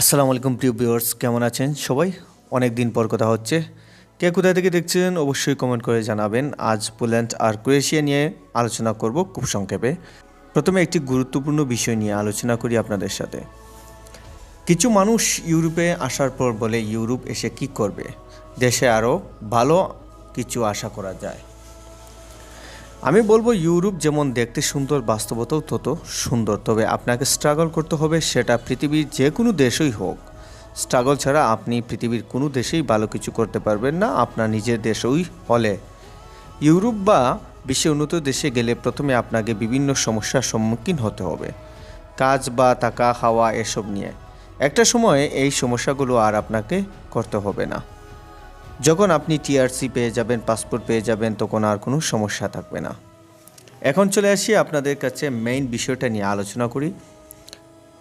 আসসালামু আলাইকুম, প্রিয় ভিউয়ার্স, কেমন আছেন সবাই? অনেক দিন পর কথা হচ্ছে। কে কোথা থেকে দেখছেন অবশ্যই কমেন্ট করে জানাবেন। আজ পোল্যান্ড আর ক্রোয়েশিয়া নিয়ে আলোচনা করব খুব সংক্ষেপে। প্রথমে একটি গুরুত্বপূর্ণ বিষয় নিয়ে আলোচনা করি আপনাদের সাথে। কিছু মানুষ ইউরোপে আসার পর বলে ইউরোপ এসে কি করবে? দেশে আরও ভালো কিছু আশা করা যায়। আমি বলব ইউরোপ যেমন দেখতে সুন্দর, বাস্তবতাও তত সুন্দর। তবে আপনাকে স্ট্রাগল করতে হবে, সেটা পৃথিবীর যে কোনো দেশই হোক। স্ট্রাগল ছাড়া আপনি পৃথিবীর কোনো দেশেই ভালো কিছু করতে পারবেন না, আপনার নিজের দেশই হলে। ইউরোপ বা বিশ্বের উন্নত দেশে গেলে প্রথমে আপনাকে বিভিন্ন সমস্যার সম্মুখীন হতে হবে। কাজ বা টাকা খাওয়া, এসব নিয়ে। একটা সময়ে এই সমস্যাগুলো আর আপনাকে করতে হবে না। যখন আপনি টিআরসি পেয়ে যাবেন, পাসপোর্ট পেয়ে যাবেন, তখন আর কোনো সমস্যা থাকবে না। এখন চলে আসি আপনাদের কাছে মেইন বিষয়টা নিয়ে আলোচনা করি।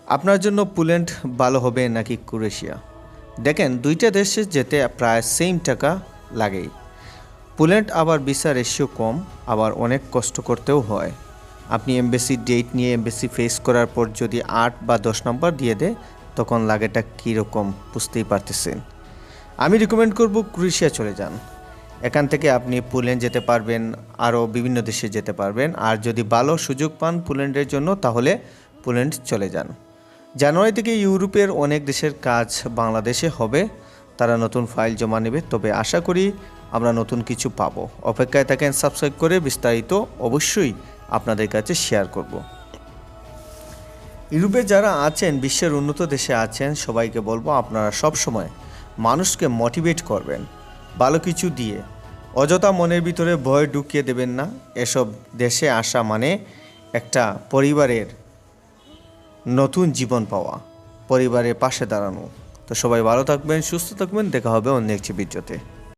আপনার জন্য পোল্যান্ড ভালো হবে নাকি ক্রোয়েশিয়া? দেখেন, দুইটা দেশে যেতে প্রায় সেম টাকা লাগেই। পোল্যান্ড আবার ভিসা রেশিও কম, আবার অনেক কষ্ট করতেও হয়। আপনি এমবেসি ডেট নিয়ে এমবেসি ফেস করার পর যদি আট বা দশ নম্বর দিয়ে দেয়, তখন লাগেটা কীরকম বুঝতেই পারতেছেন। আমি রিকমেন্ড করব ক্রোয়েশিয়া চলে যান। এখান থেকে আপনি পোল্যান্ড যেতে পারবেন, আরও বিভিন্ন দেশে যেতে পারবেন। আর যদি ভালো সুযোগ পান পোল্যান্ডের জন্য, তাহলে পোল্যান্ড চলে যান। জানুয়ারি থেকে ইউরোপের অনেক দেশের কাজ বাংলাদেশে হবে। তারা নতুন ফাইল জমা নেবে। তবে আশা করি আমরা নতুন কিছু পাবো। অপেক্ষায় থাকেন, সাবস্ক্রাইব করে বিস্তারিত অবশ্যই আপনাদের কাছে শেয়ার করব। ইউরোপে যারা আছেন, বিশ্বের উন্নত দেশে আছেন, সবাইকে বলব আপনারা সব সময় মানুষকে মোটিভেট করবেন। ভালো কিছু দিয়ে। অযথা মনের ভিতরে ভয় ঢুকিয়ে দেবেন না। এসব দেশে আসা মানে একটা পরিবারের নতুন জীবন পাওয়া, পরিবারের পাশে দাঁড়ানো। তো সবাই ভালো থাকবেন, সুস্থ থাকবেন। দেখা হবে অন্য একটি ভিডিওতে।